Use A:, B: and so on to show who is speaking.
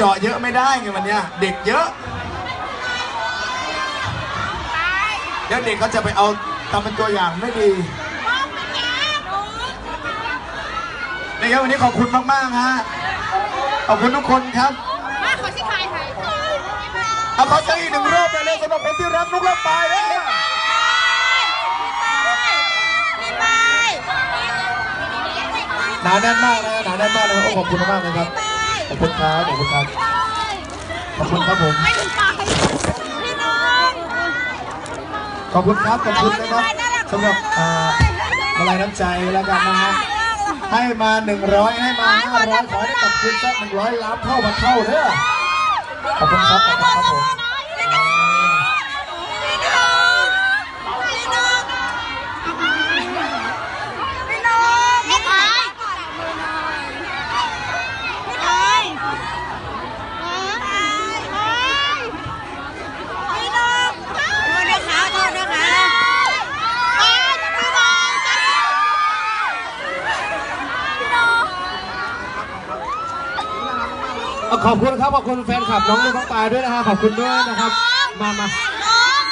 A: จาะเยอะไม่ได้ไงวันเนี้ยเด็กเยอะ เดี๋ยวเด็กเขาจะไปเอาทำเป็นตัวอย่างไม่ดีนะครับวันนี้ขอบคุณมากๆฮะขอบคุณทุกคนครับ
B: มาขอชิคายไทย
A: เอาขอเสียงอีกหนึ่งรอบไปเลยสำหรับคนที่รักนุกและปายเลย
B: พี่ไป
A: หนาแน่นมากนะหนาแน่นมากนะโอ้ขอบคุณมากๆเลยครับข อบคุณครับขอบคุณครับขอบคุณครับผม
B: ไม่ถึงไปพี่น้อง
A: ขอบคุณครับขอบคุณนะครับสำหรับอ่ามาลัยน้ำใจแล้วกันนะฮะให้มา 100 ให้มา 500 ขอให้กลับคืนสัก100 ล้านเท่ามาเท่าเด้อขอบคุณครับขอบคุณครับผม
B: พี่น้องพี่น้องพี่น้องพี่น้องพี่ไปพี่ไปพี่น้องโทษนะคะโทษนะคะไปจะไปไหนพี่น้อง
C: ขอบคุณครับขอบคุณแฟนคลับน้องลูกน้องปลายด้วยนะฮะขอบคุณด้วยนะครับ มามา
B: น้อง